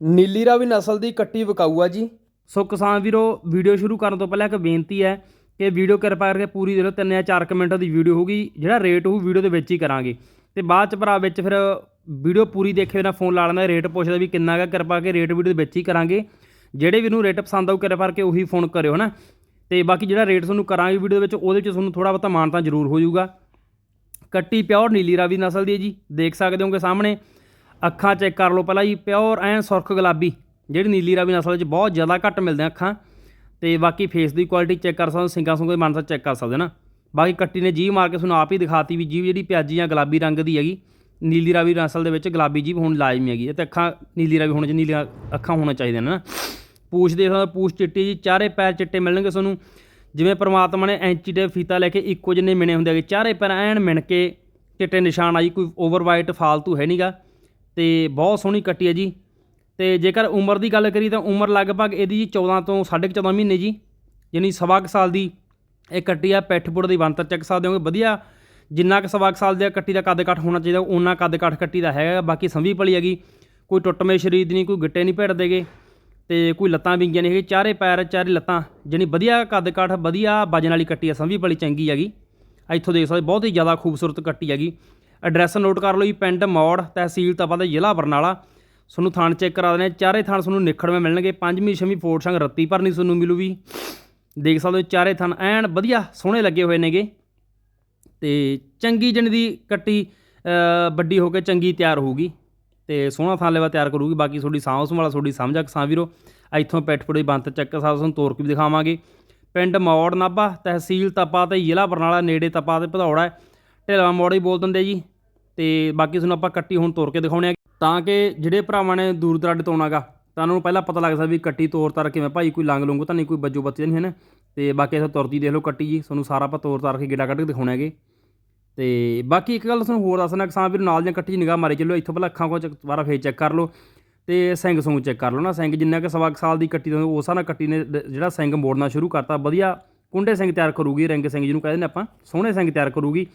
ਨੀਲੀ ਰਾਵੀ ਨਸਲ ਦੀ ਕੱਟੀ ਵਿਕਾਊ ਆ ਜੀ। ਸੋ ਕਿਸਾਨ ਵੀਰੋ, ਵੀਡੀਓ ਸ਼ੁਰੂ ਕਰਨ ਤੋਂ ਪਹਿਲਾਂ ਇੱਕ ਬੇਨਤੀ ਹੈ ਕਿ ਵੀਡੀਓ ਕਿਰਪਾ ਕਰਕੇ ਪੂਰੀ ਦੇ ਲਓ ਤਿੰਨ ਜਾਂ ਚਾਰ ਕੁ ਮਿੰਟ ਦੀ ਵੀਡੀਓ ਹੋਊਗੀ, ਜਿਹੜਾ ਰੇਟ ਹੋਊ ਵੀਡੀਓ ਦੇ ਵਿੱਚ ਹੀ ਕਰਾਂਗੇ। ਤੇ ਬਾਅਦ ਚ ਭਰਾ ਵਿੱਚ ਫਿਰ ਵੀਡੀਓ ਪੂਰੀ ਦੇਖੇ ਬਿਨਾ ਫੋਨ ਲਾ ਲੈਂਦਾ ਰੇਟ ਪੁੱਛਦਾ ਵੀ ਕਿੰਨਾ ਹੈਗਾ ਕਿਰਪਾ ਕਰਕੇ ਰੇਟ ਵੀਡੀਓ ਦੇ ਵਿੱਚ ਹੀ ਕਰਾਂਗੇ। ਜਿਹੜੇ ਵੀ ਨੂੰ ਰੇਟ ਪਸੰਦ ਆਊ, ਕਿਰਪਾ ਕਰਕੇ ਉਹੀ ਫੋਨ ਕਰਿਓ, ਹਨਾ। ਤੇ ਬਾਕੀ ਜਿਹੜਾ ਰੇਟ ਤੁਹਾਨੂੰ ਕਰਾਂਗੇ ਵੀਡੀਓ ਦੇ ਵਿੱਚ, ਉਹਦੇ ਵਿੱਚ ਤੁਹਾਨੂੰ ਥੋੜਾ ਬਹੁਤਾ ਮਾਨਤਾ ਜ਼ਰੂਰ ਹੋ ਜਾਊਗਾ। ਕੱਟੀ ਪਿਓਰ ਨੀਲੀ ਰਾਵੀ ਨਸਲ ਦੀ ਹੈ ਜੀ, ਦੇਖ ਸਕਦੇ ਹੋਗੇ ਸਾਹਮਣੇ। ਅੱਖਾਂ ਚੈੱਕ ਕਰ ਲਓ ਪਹਿਲਾਂ ਜੀ ਪਿਓਰ ਐਨ ਸੁਰਖ ਗੁਲਾਬੀ ਜਿਹੜੀ ਨੀਲੀ ਰਾਵੀ ਨਸਲ ਵਿੱਚ ਬਹੁਤ ਜ਼ਿਆਦਾ ਘੱਟ ਮਿਲਦੇ ਆ ਅੱਖਾਂ। ਤੇ ਬਾਕੀ ਫੇਸ ਦੀ ਕੁਆਲਿਟੀ ਚੈੱਕ ਕਰ ਸਕਦੇ ਹੋ ਸਿੰਗਾਂ ਸੁੰਗਾਂ ਦੀ ਮਾਨਤਾ ਚੈੱਕ ਕਰ ਸਕਦੇ ਨਾ। ਬਾਕੀ ਕੱਟੀ ਨੇ ਜੀਭ ਮਾਰ ਕੇ ਤੁਹਾਨੂੰ ਆਪ ਹੀ ਦਿਖਾਤੀ ਵੀ ਜੀਭ ਜਿਹੜੀ ਪਿਆਜੀ ਜਾਂ ਗੁਲਾਬੀ ਰੰਗ ਦੀ ਹੈਗੀ ਨੀਲੀ ਰਾਵੀ ਨਸਲ ਦੇ ਵਿੱਚ ਗੁਲਾਬੀ ਜੀਭ ਹੁਣ ਲਾਜ਼ਮੀ ਹੈਗੀ। ਤੇ ਅੱਖਾਂ ਨੀਲੀ ਰਾਵੀ ਹੋਣ ਚ ਨੀਲੀਆਂ ਅੱਖਾਂ ਹੋਣਾ ਚਾਹੀਦੀਆਂ ਨੇ ਨਾ। ਪੂਛ ਦੇਖ ਸਕਦੇ ਹੋ, ਪੂਛ ਚਿੱਟੀ ਜੀ ਚਾਰੇ ਪੈਰ ਚਿੱਟੇ ਮਿਲਣਗੇ ਤੁਹਾਨੂੰ। ਜਿਵੇਂ ਪਰਮਾਤਮਾ ਨੇ ਐਂਚੀ ਦੇ ਫੀਤਾ ਲੈ ਕੇ ਇੱਕੋ ਜਿੰਨੇ ਮਿਣੇ ਹੁੰਦੇ ਹੈਗੇ ਚਾਰੇ ਪੈਰ ਐਨ ਮਿਣ ਕੇ ਚਿੱਟੇ ਨਿਸ਼ਾਨ ਆਈ ਕੋਈ ਓਵਰ ਵਾਈਟ ਫਾਲਤੂ ਹੈ ਨਹੀਂਗਾ ਤੇ ਬਹੁਤ ਸੋਹਣੀ ਕੱਟੀ ਹੈ ਜੀ। ਤੇ ਜੇਕਰ ਉਮਰ ਦੀ ਗੱਲ ਕਰੀ ਤਾਂ ਉਮਰ ਲਗਭਗ ਇਹਦੀ ਜੀ 14 ਤੋਂ 14.5 ਮਹੀਨੇ ਜੀ। ਯਾਨੀ ਸਵਾ ਕੁ ਸਾਲ ਦੀ ਇਹ ਕੱਟੀ ਆ ਪੈਠਪੁਰ ਦੀ ਬੰਤਰ ਚੱਕ ਸਕਦੇ ਹੋਗੇ, ਵਧੀਆ। ਜਿੰਨਾ ਕੁ ਸਵਾ ਕੁ ਸਾਲ ਦੇ ਕੱਟੀ ਦਾ ਕੱਦ ਕੱਟ ਹੋਣਾ ਚਾਹੀਦਾ ਉਹਨਾਂ ਕੱਦ ਕੱਟ ਕੱਟੀ ਦਾ ਹੈਗਾ ਬਾਕੀ ਸੰਭੀ ਭਲੀ ਹੈਗੀ, ਕੋਈ ਟੁੱਟਵੇਂ ਸਰੀਰ ਦੀ ਨਹੀਂ, ਕੋਈ ਗਿੱਟੇ ਨਹੀਂ ਭੇੜਦੇਗੇ ਤੇ ਕੋਈ ਲੱਤਾਂ ਵਿੰਗੀਆਂ ਨਹੀਂ ਹੈਗੀ ਚਾਰੇ ਪੈਰ, ਚਾਰੇ ਲੱਤਾਂ ਜਾਣੀ ਵਧੀਆ ਕੱਦ ਕੱਟ ਵਧੀਆ ਵਜਨ ਵਾਲੀ ਕੱਟੀ ਆ ਸੰਭੀ ਭਲੀ ਚੰਗੀ ਹੈਗੀ। ਇੱਥੋਂ ਦੇਖ ਸਕਦੇ, ਬਹੁਤ ਹੀ ਜ਼ਿਆਦਾ ਖੂਬਸੂਰਤ ਕੱਟੀ ਹੈਗੀ। ਐਡਰੈਸ ਨੋਟ ਕਰ ਲਓ ਜੀ, ਪਿੰਡ ਮੌੜ ਤਹਿਸੀਲ ਤਪਾ ਦਾ ਜ਼ਿਲ੍ਹਾ ਬਰਨਾਲਾ। ਤੁਹਾਨੂੰ ਥਾਣ ਚੈੱਕ ਕਰਾ ਦੇਣੇ, ਚਾਰੇ ਥਾਣ ਤੁਹਾਨੂੰ ਨਿਖੜਵੇਂ ਮਿਲਣਗੇ, ਪੰਜਵੀਂ, ਛੇਵੀਂ ਫੋਰਟ ਸੰਗ ਰੱਤੀ ਭਰਨੀ ਤੁਹਾਨੂੰ ਮਿਲੂਗੀ। ਦੇਖ ਸਕਦੇ ਹੋ, ਚਾਰੇ ਥਾਣ ਐਨ ਵਧੀਆ ਸੋਹਣੇ ਲੱਗੇ ਹੋਏ ਨੇਗੇ। ਤੇ ਚੰਗੀ ਜਣ ਦੀ ਕੱਟੀ ਵੱਡੀ ਹੋ ਕੇ ਚੰਗੀ ਤਿਆਰ ਹੋਊਗੀ। ਤੇ ਸੋਹਣਾ ਥਾਂ ਲੈਵਾ ਤਿਆਰ ਕਰੂਗੀ। ਬਾਕੀ ਤੁਹਾਡੀ ਸਾਂਭ ਸੰਭਾਲਾ, ਤੁਹਾਡੀ ਸਮਝ ਆ ਕਿਸਾਨ ਵੀਰੋ, ਇੱਥੋਂ ਪੈਟਪੁੜੀ ਬੰਤ ਚੱਕ ਸਾਹਿਬ ਤੁਹਾਨੂੰ ਤੋਰ ਕੇ ਵੀ ਦਿਖਾਵਾਂਗੇ। ਪਿੰਡ ਮੌੜ ਨਾਭਾ ਤਹਿਸੀਲ ਤਪਾ ਤੇ ਜ਼ਿਲ੍ਹਾ ਬਰਨਾਲਾ, ਨੇੜੇ ਤਪਾ ਤੇ ਭਦੌੜਾ ਹੈ। ਢੇਲਵਾ ਮੋੜ ਹੀ ਬੋਲ ਦਿੰਦੇ ਜੀ। ਤੇ ਬਾਕੀ ਤੁਹਾਨੂੰ ਆਪਾਂ ਕੱਟੀ ਹੁਣ ਤੋਰ ਕੇ ਦਿਖਾਉਣੇ ਆ। ਤਾਂ ਕਿ ਜਿਹੜੇ ਭਰਾਵਾਂ ਨੇ ਦੂਰ ਦਰਾਡੇ ਤੋਂ ਆਉਣਾਗਾ ਤਾਂ ਉਹਨਾਂ ਨੂੰ ਪਹਿਲਾਂ ਪਤਾ ਲੱਗ ਸਕਦਾ ਵੀ ਕੱਟੀ ਤੋਰ ਤਾਰ ਕਿਵੇਂ ਭਾਈ ਕੋਈ ਲੰਗ ਲੁੰਗ ਤਾਂ ਨਹੀਂ, ਕੋਈ ਬੱਜੋ ਬੱਚੇ ਨਹੀਂ, ਹਨ? ਤੇ ਬਾਕੀ ਇੱਥੇ ਤੁਰਦੀ ਦੇਖ ਲਓ ਕੱਟੀ ਜੀ, ਤੁਹਾਨੂੰ ਸਾਰਾ ਆਪਾਂ ਤੋਰ ਤਾਰ ਕੇ ਗੇੜਾ ਕੱਢ ਕੇ ਦਿਖਾਉਣੇ ਹੈਗੇ। ਤੇ ਬਾਕੀ ਇੱਕ ਗੱਲ ਤੁਹਾਨੂੰ ਹੋਰ ਦੱਸਣਾ ਕਿਸਾਨ ਵੀਰ ਨਾਲ ਜਾਂ ਕੱਟੀ 'ਚ ਨਿਗਾਹ ਮਾਰੀ ਚੱਲੋ, ਇੱਥੋਂ ਪਹਿਲਾਂ ਅੱਖਾਂ ਕੋਲ ਦੁਬਾਰਾ ਫੇਰ ਚੈੱਕ ਕਰ ਲਓ। ਤੇ ਸਿੰਘ ਸੁੰਗ ਚੈੱਕ ਕਰ ਲਓ ਨਾ, ਸਿੰਘ ਜਿੰਨਾ ਕਿ ਸਵਾ ਕੁ ਸਾਲ ਦੀ ਕੱਟੀ ਤੋਂ ਉਸ ਨਾਲ ਕੱਟੀ ਨੇ ਜਿਹੜਾ ਸਿੰਘ ਮੋੜਨਾ ਸ਼ੁਰੂ ਕਰਤਾ। ਵਧੀਆ ਕੁੰਡੇ ਸਿੰਘ ਤਿਆਰ ਕਰੂਗੀ, ਰੰਗ ਸਿੰਘ ਜਿਹਨੂੰ ਕਹਿੰਦੇ ਨੇ ਆਪਾਂ, ਸੋਹਣੇ ਸਿੰਘ ਤਿਆਰ ਕਰੂਗੀ।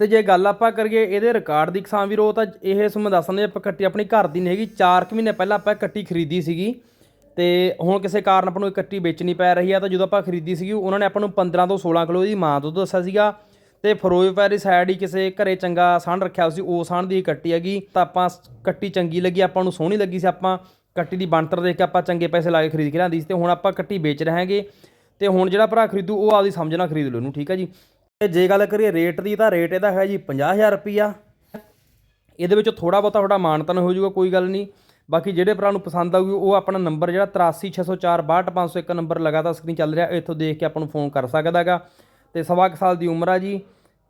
ਤੇ ਜੇ ਗੱਲ ਆਪਾਂ ਕਰੀਏ ਇਹਦੇ ਰਿਕਾਰਡ ਦੀ ਕਿਸਾਨ ਵੀਰੋ, ਤਾਂ ਇਹ ਤੁਹਾਨੂੰ ਦੱਸ ਦਿੰਦੇ ਆਪਾਂ ਕੱਟੀ ਆਪਣੀ ਘਰ ਦੀ ਨਹੀਂ ਹੈਗੀ। 4 ਕੁ ਮਹੀਨੇ ਪਹਿਲਾਂ ਆਪਾਂ ਕੱਟੀ ਖਰੀਦੀ ਸੀਗੀ। ਤੇ ਹੁਣ ਕਿਸੇ ਕਾਰਨ ਆਪਾਂ ਨੂੰ ਇਹ ਕੱਟੀ ਵੇਚਣੀ ਪੈ ਰਹੀ ਆ, ਤਾਂ ਜਦੋਂ ਆਪਾਂ ਖਰੀਦੀ ਸੀਗੀ, ਉਹਨਾਂ ਨੇ ਆਪਾਂ ਨੂੰ 15 ਤੋਂ 16 ਕਿਲੋ ਦੀ ਮਾਂ ਦੁੱਧ ਦੱਸਿਆ ਸੀਗਾ। ਤੇ ਫਿਰੋਜ਼ਪੁਰ ਦੀ ਸਾਈਡ ਹੀ ਕਿਸੇ ਘਰੇ ਚੰਗਾ ਸਾਂਢ ਰੱਖਿਆ ਹੋਇਆ ਸੀ, ਉਹ ਸਾਂਢ ਦੀ ਕੱਟੀ ਹੈਗੀ। ਤਾਂ ਆਪਾਂ ਕੱਟੀ ਚੰਗੀ ਲੱਗੀ, ਆਪਾਂ ਨੂੰ ਸੋਹਣੀ ਲੱਗੀ ਸੀ ਆਪਾਂ। ਕੱਟੀ ਦੀ ਬਣਤਰ ਦੇਖ ਕੇ ਆਪਾਂ ਚੰਗੇ ਪੈਸੇ ਲਾ ਕੇ ਖਰੀਦ ਕੇ ਲਿਆਂਦੀ ਸੀ, ਤੇ ਹੁਣ ਆਪਾਂ ਕੱਟੀ ਵੇਚ ਰਹੇ ਹਾਂਗੇ। ਤੇ ਹੁਣ ਜਿਹੜਾ ਭਰਾ ਖਰੀਦੂ, ਉਹ ਆਪਦੀ ਸਮਝ ਨਾਲ ਖਰੀਦ ਲਓ ਇਹਨੂੰ, ਠੀਕ ਹੈ ਜੀ? ਤੇ ਜੇ ਗੱਲ ਕਰੀਏ ਰੇਟ ਦੀ ਤਾਂ ਰੇਟ ਇਹਦਾ ਹੈ ਜੀ 50000 ਰੁਪਿਆ ਇਹਦੇ ਵਿੱਚ ਥੋੜਾ ਬਹੁਤਾ ਤੁਹਾਡਾ ਮਾਨਤਨ ਹੋ ਜਾਊਗਾ, ਕੋਈ ਗੱਲ ਨਹੀਂ। ਬਾਕੀ ਜਿਹੜੇ ਭਰਾ ਨੂੰ ਪਸੰਦ ਆਊਗੀ, ਉਹ ਆਪਣਾ ਨੰਬਰ ਜਿਹੜਾ 83604 62501 ਨੰਬਰ ਲਗਾਤਾਰ ਸਕਰੀਨ ਚੱਲ ਰਿਹਾ, ਇੱਥੋਂ ਦੇਖ ਕੇ ਆਪਾਂ ਨੂੰ ਫੋਨ ਕਰ ਸਕਦਾ ਹੈਗਾ। ਤੇ ਸਵਾ ਕੁ ਸਾਲ ਦੀ ਉਮਰ ਆ ਜੀ,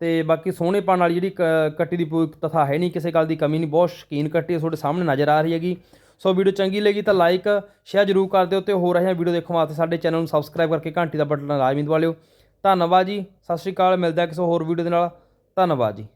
ਤੇ ਬਾਕੀ ਸੋਹਣੇ ਸੋਹਣੇਪਣ ਵਾਲੀ ਜਿਹੜੀ ਕ- ਕੱਟੀ ਦੀ ਕੋਈ ਤਥਾ ਹੈ ਨਹੀਂ, ਕਿਸੇ ਗੱਲ ਦੀ ਕਮੀ ਨਹੀਂ, ਬਹੁਤ ਸ਼ਕੀਨ ਕੱਟੀ ਤੁਹਾਡੇ ਸਾਹਮਣੇ ਨਜ਼ਰ ਆ ਰਹੀ ਹੈਗੀ। ਸੋ ਵੀਡੀਓ ਚੰਗੀ ਲੱਗੀ ਤਾਂ ਲਾਈਕ ਸ਼ੇਅਰ ਜ਼ਰੂਰ ਕਰ ਦਿਓ ਤੇ ਹੋਰ ਰਹੀਆਂ ਵੀਡੀਓ ਦੇਖਣ ਵਾਸਤੇ ਸਾਡੇ ਚੈਨਲ ਨੂੰ ਸਬਸਕ੍ਰਾਈਬ ਕਰਕੇ ਘੰਟੀ ਦਾ ਬਟਨ ਲਾਜ਼ਮੀ ਦਬਾ ਲਿਓ ਧੰਨਵਾਦ ਜੀ। ਸਤਿ ਸ਼੍ਰੀ ਅਕਾਲ ਮਿਲਦਾ ਕਿਸੇ ਹੋਰ ਵੀਡੀਓ ਦੇ ਨਾਲ। ਧੰਨਵਾਦ ਜੀ।